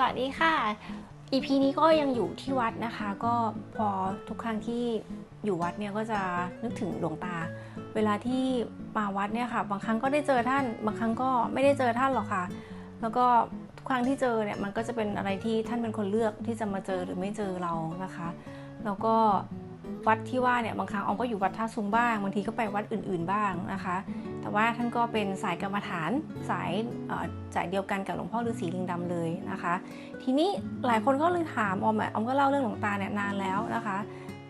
สวัสดีค่ะ EP นี้ก็ยังอยู่ที่วัดนะคะ ก็พอทุกครั้งที่อยู่วัดเนี่ยก็จะนึกถึงหลวงตา เวลาที่มาวัดเนี่ยค่ะ บางครั้งก็ได้เจอท่าน บางครั้งก็ไม่ได้เจอท่านหรอกค่ะ แล้วก็ทุกครั้งที่เจอเนี่ยมันก็จะเป็นอะไรที่ท่านเป็นคนเลือกที่จะมาเจอหรือไม่เจอเรานะคะ แล้วก็วัดที่ว่าเนี่ยบางครั้งออมก็อยู่วัดท่าซุงบ้างบางทีก็ไปวัดอื่น ๆบ้างนะคะ แต่ว่าท่านก็เป็นสายกรรมฐานสายเอ่อสายเดียวกันกับหลวงพ่อฤาษีลิงดำเลยนะคะ ทีนี้หลายคนก็เลยถามออมอะออมก็เล่าเรื่องหลวงตาเนี่ยนานแล้วนะคะ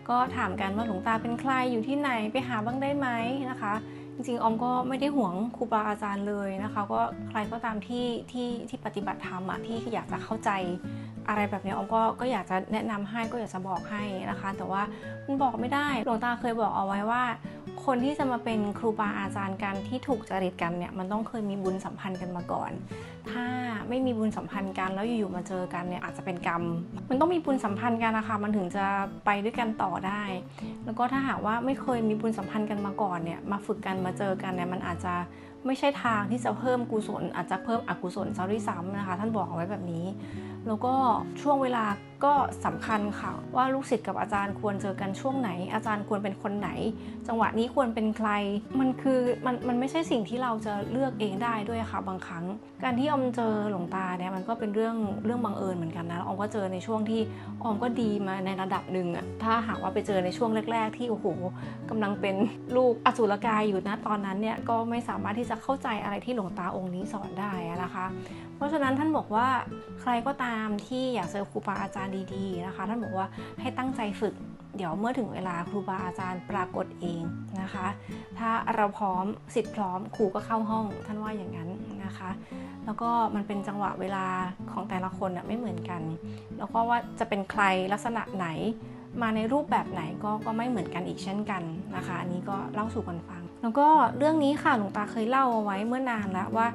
ก็ถามกันว่าหลวงตาเป็นใครอยู่ที่ไหนไปหาบ้างได้ไหมนะคะ จริงๆออมก็ไม่ได้ห่วงครูบาอาจารย์เลยนะคะ ก็ใครก็ตามที่ที่ที่ปฏิบัติธรรมอะที่อยากจะเข้าใจอะไรแบบเนี้ยออมก็ก็อยากจะแนะนำให้ก็อยากจะบอกให้นะคะ แต่ว่ามันบอกไม่ได้หลวงตาเคยบอกเอาไว้ว่า คนที่จะมาเป็นครูบาอาจารย์กันที่ถูกจริตกันเนี่ยมันต้องเคยมีบุญสัมพันธ์กันมาก่อน ถ้าไม่มีบุญสัมพันธ์กันแล้วอยู่ๆมาเจอกันเนี่ยอาจจะเป็นกรรม มันต้องมีบุญสัมพันธ์กันนะคะมันถึงจะไปด้วยกันต่อได้ แล้วก็ถ้าหากว่าไม่เคยมีบุญสัมพันธ์กันมาก่อนเนี่ยมาฝึกกันมาเจอกันเนี่ยมันอาจจะไม่ใช่ทางที่จะเพิ่มกุศล อาจจะเพิ่มอกุศลซะด้วยซ้ำนะคะ ท่านบอกเอาไว้แบบนี้แล้วก็ช่วงเวลาก็สำคัญค่ะ ว่าลูกศิษย์กับอาจารย์ควรเจอกันช่วงไหน อาจารย์ควรเป็นคนไหน จังหวะนี้ควรเป็นใคร มันคือมันมันไม่ใช่สิ่งที่เราจะเลือกเองได้ด้วยค่ะ บางครั้ง การที่ออมเจอหลวงตาเนี่ยมันก็เป็นเรื่องเรื่องบังเอิญเหมือนกันนะแล้วออมก็เจอในช่วงที่ออมก็ดีมาในระดับหนึ่งอะถ้าหากว่าไปเจอในช่วงแรก ๆ ที่โอ้โหกำลังเป็นลูกอสุรกายอยู่นะตอนนั้นเนี่ยก็ไม่สามารถที่จะเข้าใจอะไรที่หลวงตาองค์นี้สอนได้นะคะ เพราะฉะนั้นท่านบอกว่าใครก็ตามที่อยากเจอครูบาอาจารย์ดีๆนะคะ ท่านบอกว่าให้ตั้งใจฝึก เดี๋ยวเมื่อถึงเวลาครูบาอาจารย์ปรากฏเองนะคะ ถ้าเราพร้อมสิทธิ์พร้อมครูก็เข้าห้อง ท่านว่าอย่างนั้นนะคะ แล้วก็มันเป็นจังหวะเวลาของแต่ละคนน่ะไม่เหมือนกัน แล้วก็ว่าจะเป็นใครลักษณะไหนมาในรูปแบบไหนก็ก็ไม่เหมือนกันอีกเช่นกันนะคะ อันนี้ก็เล่าสู่กันฟัง แล้วก็เรื่องนี้ค่ะหลวงตาเคยเล่าเอาไว้เมื่อนานแล้วว่า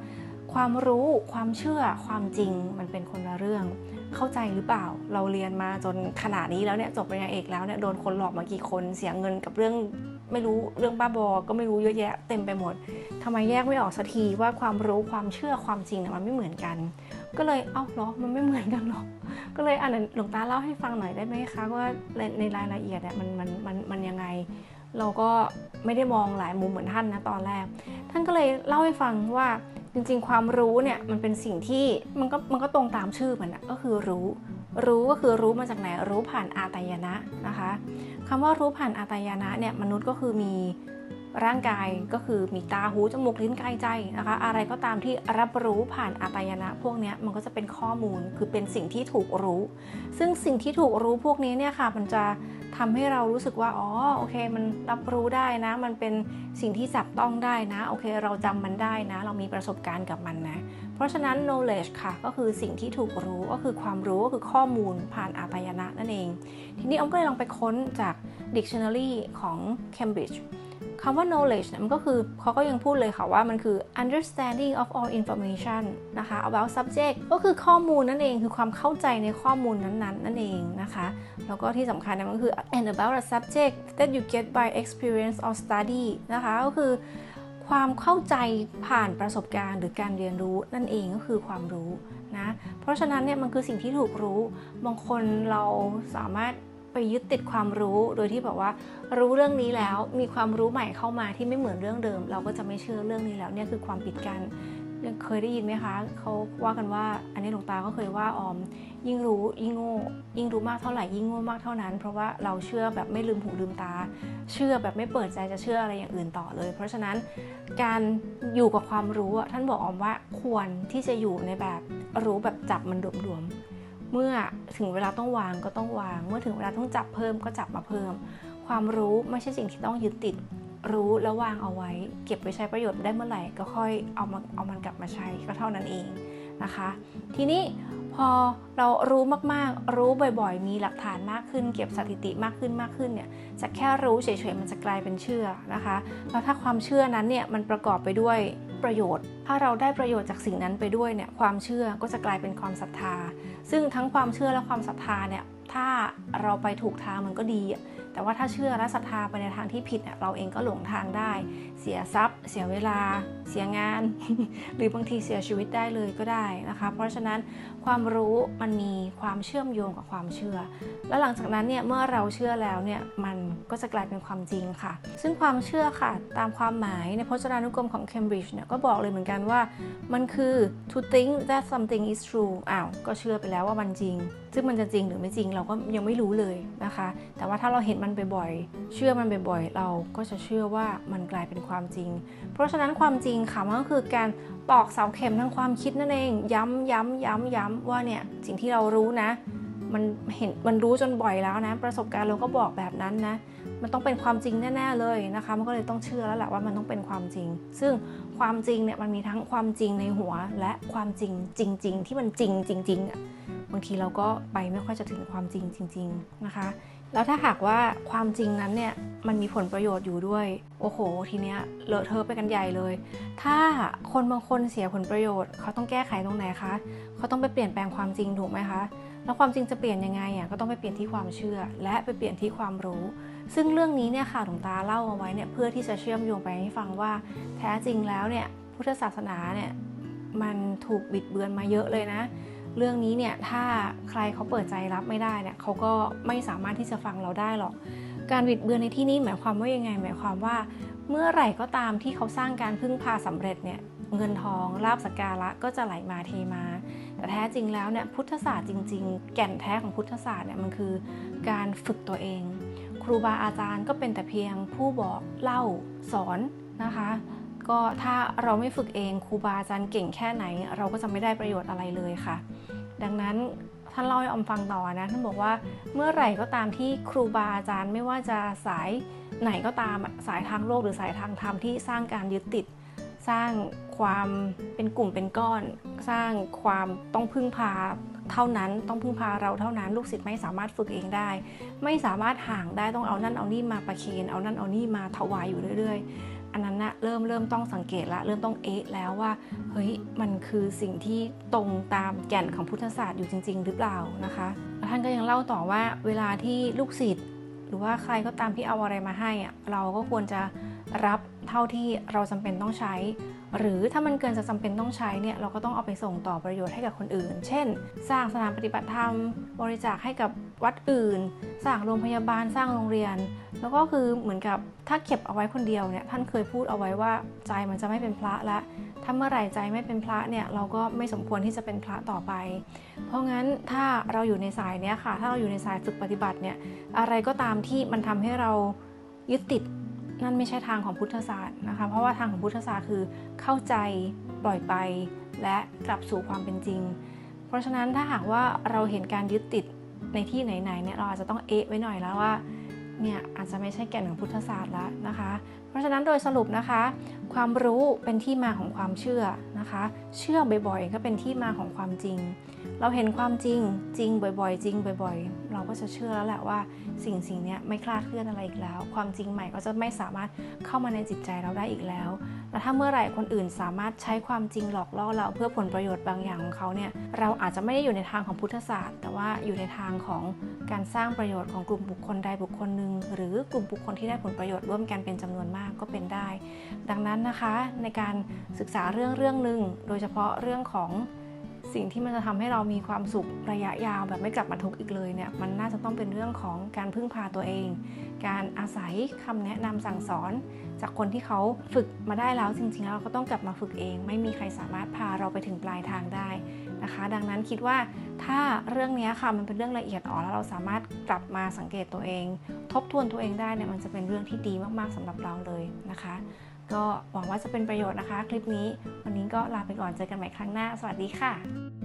ความรู้ความเชื่อความจริงมันเป็นคนละเรื่อง เข้าใจหรือเปล่า เราเรียนมาจนขนาดนี้แล้วเนี่ยจบปริญญาเอกแล้วเนี่ยโดนคนหลอกมากี่คนเสียเงินกับเรื่องไม่รู้เรื่องบ้าบอก็ไม่รู้เยอะแยะเต็มไปหมดทำไมแยกไม่ออกสักทีว่าความรู้ความเชื่อความจริงเนี่ยมันไม่เหมือนกัน ก็เลยเอ้าเหรอมันไม่เหมือนกันหรอก็เลยอ่านหลวงตาเล่าให้ฟังหน่อยได้ไหมคะว่าในรายละเอียดเนี่ยมันมันมันมันยังไงเราก็ไม่ได้มองหลายมุมเหมือนท่านนะตอนแรก ท่านก็เลยเล่าให้ฟังว่า จริงๆ ความรู้เนี่ยมันเป็นสิ่งที่มันก็มันก็ตรงตามชื่อมันนะก็คือรู้ รู้ก็คือรู้มาจากไหนรู้ผ่านอาตายนะนะคะคำว่ารู้ผ่านอาตายนะเนี่ยมนุษย์ก็คือมี ร่างกายก็คือมีตาหูจมูกลิ้นกายใจนะคะ อะไรก็ตามที่รับรู้ผ่านอาตายนะ พวกนี้มันก็จะเป็นข้อมูลคือเป็นสิ่งที่ถูกรู้ ซึ่งสิ่งที่ถูกรู้พวกนี้เนี่ยค่ะ มันจะทำให้เรารู้สึกว่าอ๋อโอเค มันรับรู้ได้นะ มันเป็นสิ่งที่จับต้องได้นะโอเค เราจำมันได้นะ เรามีประสบการณ์กับมันนะ เพราะฉะนั้น knowledge ค่ะ ก็คือสิ่งที่ถูกรู้ก็คือความรู้ก็คือข้อมูลผ่านอาตายนะนั่นเอง ทีนี้ออมก็เลยลองไปค้นจาก dictionary ของ Cambridge คำว่า knowledge เนี่ยมันก็คือเขาก็ยังพูดเลยค่ะว่ามันคือ understanding of all information นะคะ about subject ก็คือข้อมูลนั่นเองคือความเข้าใจในข้อมูลนั้นๆ นั่นเองนะคะ แล้วก็ที่สำคัญเนี่ยมันคือ and about a subject that you get by experience or study นะคะก็คือความเข้าใจผ่านประสบการณ์ หรือการเรียนรู้นั่นเองก็คือความรู้นะ เพราะฉะนั้นเนี่ยมันคือสิ่งที่ถูกรู้ บางคนเราสามารถ ไปยึดติดความรู้โดยที่แบบว่า รู้เรื่องนี้แล้วมีความรู้ใหม่เข้ามาที่ไม่เหมือนเรื่องเดิม เราก็จะไม่เชื่อเรื่องนี้แล้วเนี่ยคือความผิดกันเคยได้ยินไหมคะเขาว่ากันว่าอันนี้หลวงตาก็เคยว่าออม ยิ่งรู้ยิ่งโง่ยิ่งรู้มากเท่าไหร่ยิ่งโง่มากเท่านั้น เพราะว่าเราเชื่อแบบไม่ลืมหูลืมตา เชื่อแบบไม่เปิดใจจะเชื่ออะไรอย่างอื่นต่อเลย เพราะฉะนั้นการอยู่กับความรู้อะท่านบอกออมว่าควรที่จะอยู่ในแบบรู้แบบจับมันรวมๆ เมื่อถึงเวลาต้องวางก็ต้องวาง เมื่อถึงเวลาต้องจับเพิ่มก็จับมาเพิ่ม ความรู้ไม่ใช่สิ่งที่ต้องยึดติด รู้แล้ววางเอาไว้ เก็บไว้ใช้ประโยชน์ได้เมื่อไหร่ก็ค่อยเอามาเอามันกลับมาใช้ก็เท่านั้นเองนะคะ ทีนี้พอเรารู้มากๆ รู้บ่อยๆ มีหลักฐานมากขึ้น เก็บสถิติมากขึ้นมากขึ้นเนี่ยจะแค่รู้เฉยๆ มันจะกลายเป็นเชื่อนะคะ แล้วถ้าความเชื่อนั้นเนี่ยมันประกอบไปด้วยประโยชน์ ถ้าเราได้ประโยชน์จากสิ่งนั้นไปด้วยเนี่ยความเชื่อก็จะกลายเป็นความศรัทธา ซึ่งทั้งความเชื่อและความศรัทธาเนี่ยถ้าเราไปถูกทางมันก็ดี แต่ว่าถ้าเชื่อและศรัทธาไปในทางที่ผิดเนี่ยเราเองก็หลงทางได้ เสียทรัพย์ เสียเวลา เสียงาน หรือบางทีเสียชีวิตได้เลยก็ได้นะคะ เพราะฉะนั้นความรู้มันมีความเชื่อมโยงกับความเชื่อ แล้วหลังจากนั้นเนี่ยเมื่อเราเชื่อแล้วเนี่ยมันก็จะกลายเป็นความจริงค่ะ ซึ่งความเชื่อค่ะ ตามความหมายในพจนานุกรมของ Cambridge เนี่ยก็บอกเลยเหมือนกันว่ามันคือ to think that something is true อ้าวก็เชื่อไปแล้วว่ามันจริง ซึ่งมันจะจริงหรือไม่จริงเราก็ยังไม่รู้เลยนะคะ แต่ว่าถ้าเราเห็นมันบ่อยๆ เชื่อมันบ่อยๆ เราก็จะเชื่อว่ามันกลายเป็นความจริง เพราะฉะนั้นความจริงค่ะมันก็คือการตอกเสาเข็มทางความคิดนั่นเอง ย้ำย้ำย้ำย้ำว่าเนี่ยสิ่งที่เรารู้นะ มันเห็นมันรู้จนบ่อยแล้วนะ ประสบการณ์เราก็บอกแบบนั้นนะ มันต้องเป็นความจริงแน่ๆเลยนะคะ มันก็เลยต้องเชื่อแล้วแหละว่ามันต้องเป็นความจริง ซึ่งความจริงเนี่ยมันมีทั้งความจริงในหัวและความจริงจริง ๆ ที่มันจริงจริงๆอะบางทีเราก็ไปไม่ค่อยจะถึงความจริงจริง ๆ นะคะ แล้วถ้าหากว่าความจริงนั้นเนี่ยมันมีผลประโยชน์อยู่ด้วย โอ้โห ทีเนี้ยเลอะเทอะไปกันใหญ่เลย ถ้าคนบางคนเสียผลประโยชน์ เขาต้องแก้ไขตรงไหนคะ เขาต้องไปเปลี่ยนแปลงความจริงถูกไหมคะ แล้วความจริงจะเปลี่ยนยังไงอะก็ต้องไปเปลี่ยนที่ความเชื่อ และไปเปลี่ยนที่ความรู้ ซึ่งเรื่องนี้เนี่ยค่ะหลวงตาเล่าเอาไว้เนี่ยเพื่อที่จะเชื่อมโยงไปให้ฟังว่า แท้จริงแล้วเนี่ยพุทธศาสนาเนี่ยมันถูกบิดเบือนมาเยอะเลยนะ เรื่องนี้เนี่ยถ้าใครเขาเปิดใจรับไม่ได้เนี่ยเขาก็ไม่สามารถที่จะฟังเราได้หรอก การบิดเบือนในที่นี้หมายความว่ายังไง หมายความว่า เมื่อไหร่ก็ตามที่เขาสร้างการพึ่งพาสำเร็จเนี่ยเงินทองลาบสกการะก็จะไหลมาเทมา แต่แท้จริงแล้วเนี่ยพุทธศาสตร์จริง ๆ แก่นแท้ของพุทธศาสตร์เนี่ยมันคือการฝึกตัวเอง ครูบาอาจารย์ก็เป็นแต่เพียงผู้บอกเล่าสอนนะคะก็ถ้าเราไม่ฝึกเองครูบาอาจารย์เก่งแค่ไหน เราก็จะไม่ได้ประโยชน์อะไรเลยค่ะ ดังนั้นท่านเล่าให้ออมฟังต่อนะท่านบอกว่าเมื่อไหร่ก็ตามที่ครูบาอาจารย์ไม่ว่าจะสายไหนก็ตามสายทางโลกหรือสายทางธรรมที่สร้างการยึดติด สร้างความเป็นกลุ่มเป็นก้อน สร้างความต้องพึ่งพาเท่านั้นต้องพึ่งพาเราเท่านั้น ลูกศิษย์ไม่สามารถฝึกเองได้ ไม่สามารถห่างได้ต้องเอานั่นเอานี่มาประเคนเอานั่นเอานี่มาถวายอยู่เรื่อย ๆ อันนั้นนะเริ่มเริ่มต้องสังเกตละเริ่มต้องเอ๊ะแล้วว่าเฮ้ยมันคือสิ่งที่ตรงตามแก่นของพุทธศาสตร์อยู่จริง ๆ หรือเปล่านะคะแล้วท่านก็ยังเล่าต่อว่าเวลาที่ลูกศิษย์หรือว่าใครก็ตามที่เอาอะไรมาให้อะเราก็ควรจะรับ เท่าที่เราจำเป็นต้องใช้ หรือถ้ามันเกินจะจำเป็นต้องใช้เนี่ยเราก็ต้องเอาไปส่งต่อประโยชน์ให้กับคนอื่น เช่น สร้างสถานปฏิบัติธรรม บริจาคให้กับวัดอื่น สร้างโรงพยาบาลสร้างโรงเรียน แล้วก็คือเหมือนกับถ้าเก็บเอาไว้คนเดียวเนี่ยท่านเคยพูดเอาไว้ว่าใจมันจะไม่เป็นพระละถ้าเมื่อไหร่ใจไม่เป็นพระเนี่ยเราก็ไม่สมควรที่จะเป็นพระต่อไป เพราะงั้นถ้าเราอยู่ในสายเนี้ยค่ะ ถ้าเราอยู่ในสายฝึกปฏิบัติเนี่ยอะไรก็ตามที่มันทำให้เรายึดติด นั่นไม่ใช่ทางของพุทธศาสตร์นะคะ เพราะว่าทางของพุทธศาสตร์คือเข้าใจปล่อยไปและกลับสู่ความเป็นจริง เพราะฉะนั้นถ้าหากว่าเราเห็นการยึดติดในที่ไหนๆเนี่ยเราอาจจะต้องเอะไว้หน่อยแล้วว่าเนี่ยอาจจะไม่ใช่แก่นของพุทธศาสตร์แล้วนะคะ เพราะฉะนั้นโดยสรุปนะคะ ความรู้เป็นที่มาของความเชื่อนะคะ เชื่อบ่อยๆ ก็เป็นที่มาของความจริง เราเห็นความจริงจริงบ่อยๆ จริงบ่อย เราก็จะเชื่อแล้วแหละว่าสิ่งสิ่งนี้ไม่คลาดเคลื่อนอะไรอีกแล้ว ความจริงใหม่ก็จะไม่สามารถเข้ามาในจิตใจเราได้อีกแล้วแล้วถ้าเมื่อไหร่คนอื่นสามารถใช้ความจริงหลอกล่อเราเพื่อผลประโยชน์บางอย่างของเขาเนี่ยเราอาจจะไม่ได้อยู่ในทางของพุทธศาสตร์ แต่ว่าอยู่ในทางของการสร้างประโยชน์ของกลุ่มบุคคลใดบุคคลหนึ่งหรือกลุ่มบุคคลที่ได้ผลประโยชน์ร่วมกันเป็นจำนวนมากก็เป็นได้ ดังนั้นนะคะในการศึกษาเรื่องเรื่องหนึ่งโดยเฉพาะเรื่องของ สิ่งที่มันจะทำให้เรามีความสุขระยะยาวแบบไม่กลับมาทุกข์อีกเลยเนี่ยมันน่าจะต้องเป็นเรื่องของการพึ่งพาตัวเอง การอาศัยคำแนะนำสั่งสอน จากคนที่เขาฝึกมาได้แล้วจริงๆแล้วเราก็ต้องกลับมาฝึกเอง ไม่มีใครสามารถพาเราไปถึงปลายทางได้นะคะ ดังนั้นคิดว่าถ้าเรื่องนี้ค่ะมันเป็นเรื่องละเอียดอ่อนแล้วเราสามารถกลับมาสังเกตตัวเอง ทบทวนตัวเองได้เนี่ยมันจะเป็นเรื่องที่ดีมากๆสำหรับเราเลยนะคะ ก็หวังว่าจะเป็นประโยชน์นะคะ คลิปนี้ วันนี้ก็ลาไปก่อนเจอกันใหม่ครั้งหน้า สวัสดีค่ะ